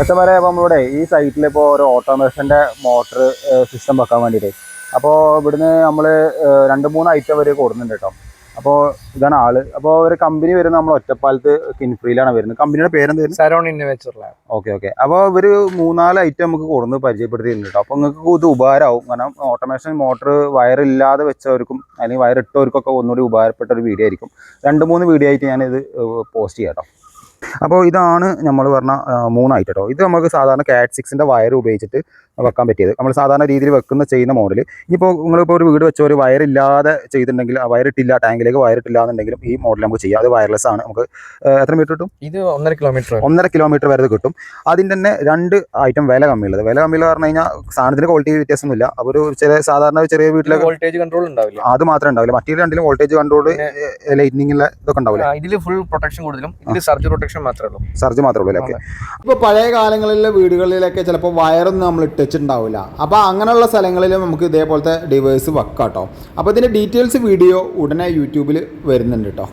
അച്ഛന്മാരെ അപ്പോൾ നമ്മളിവിടെ ഈ സൈറ്റിൽ ഇപ്പോൾ ഒരു ഓട്ടോമേഷന്റെ മോട്ടർ സിസ്റ്റം വെക്കാൻ വേണ്ടിയിട്ട് അപ്പോൾ ഇവിടുന്ന് നമ്മൾ രണ്ട് മൂന്ന് ഐറ്റം വരെ കൊടുക്കുന്നുണ്ട് കേട്ടോ. അപ്പോൾ ഇതാണ് ആൾ. അപ്പോൾ ഒരു കമ്പനി വരുന്നത് നമ്മൾ ഒറ്റപ്പാലത്ത് കിൻഫ്രീലാണ് വരുന്നത്. കമ്പനിയുടെ പേരെന്ത് വരുന്നത് സരോൺ ഇന്നോവേച്ചർ ലാബ് ഓക്കെ ഓക്കെ അപ്പോൾ ഇവർ മൂന്നാൽ ഐറ്റം നമുക്ക് കൊടുന്ന് പരിചയപ്പെടുത്തിയിട്ടുണ്ട് കേട്ടോ. അപ്പോൾ നിങ്ങൾക്ക് ഇത് ഉപകാരമാവും കാരണം ഓട്ടോമേഷൻ മോട്ടർ വയറില്ലാതെ വെച്ചവർക്കും അല്ലെങ്കിൽ വയറിട്ടവർക്കൊക്കെ ഒന്നുകൂടി ഉപകാരപ്പെട്ട ഒരു വീഡിയോ ആയിരിക്കും. രണ്ട് മൂന്ന് വീഡിയോ ആയിട്ട് ഞാനിത് പോസ്റ്റ് ചെയ്യാം കേട്ടോ. അപ്പോൾ ഇതാണ് നമ്മൾ പറഞ്ഞ മൂന്നായിട്ടോ കേട്ടോ. ഇത് നമുക്ക് സാധാരണ കാറ്റ് സിക്സിന്റെ വയർ ഉപയോഗിച്ചിട്ട് വെക്കാൻ പറ്റിയത്. നമ്മൾ സാധാരണ രീതിയിൽ വെക്കുന്ന ചെയ്യുന്ന മോഡൽ ഇനിയിപ്പോൾ നിങ്ങളിപ്പോൾ ഒരു വീട് വെച്ച ഒരു വയറില്ലാതെ ചെയ്തിട്ടുണ്ടെങ്കിൽ ആ വയറിട്ടില്ല ടാങ്കിലേക്ക് വയറിട്ടില്ല എന്നുണ്ടെങ്കിലും ഈ മോഡൽ നമുക്ക് ചെയ്യാം. അത് വയർലെസ് ആണ്. നമുക്ക് എത്ര മീറ്റർ കിട്ടും? ഇത് ഒന്നര കിലോമീറ്റർ ഒന്നര കിലോമീറ്റർ വരെ കിട്ടും. അതിന്റെ തന്നെ രണ്ട് ഐറ്റം വില കമ്മിയുള്ളത്. വില കമ്മിയുള്ള പറഞ്ഞു കഴിഞ്ഞാൽ സാധനത്തിന് ക്വാളിറ്റി വ്യത്യാസമൊന്നുമില്ല. അപ്പോൾ ഒരു ചെറിയ സാധാരണ ചെറിയ വീട്ടിലെ വോൾട്ടേജ് കൺട്രോൾ ഉണ്ടാവില്ല. അത് മാത്രമേ ഉണ്ടാവില്ല. മറ്റേ രണ്ടിലും വോൾട്ടേജ് കൺട്രോൾ ലൈറ്റിനിങ്ങിലെ ഇതൊക്കെ ഉണ്ടാവില്ല. ഇതിൽ ഫുൾ പ്രൊട്ടക്ഷൻ കൂടുതലും. ഇതിൽ സർജ് പ്രൊട്ടക്ഷൻ മാത്രമേ ഉള്ളൂ. സർജ് മാത്രമേ ഉള്ളൂ ഓക്കെ. അപ്പോൾ പഴയ കാലങ്ങളിലെ വീടുകളിലൊക്കെ ചിലപ്പോൾ വയറൊന്നും നമ്മൾ ഇട്ടിട്ടുണ്ടാവില്ല. അപ്പോൾ അങ്ങനെയുള്ള സ്ഥലങ്ങളിൽ നമുക്ക് ഇതേപോലത്തെ ഡിവൈസ് വെക്കാം കേട്ടോ അപ്പോൾ ഇതിന്റെ ഡീറ്റെയിൽസ് വീഡിയോ ഉടനെ യൂട്യൂബിൽ വരുന്നുണ്ട് കേട്ടോ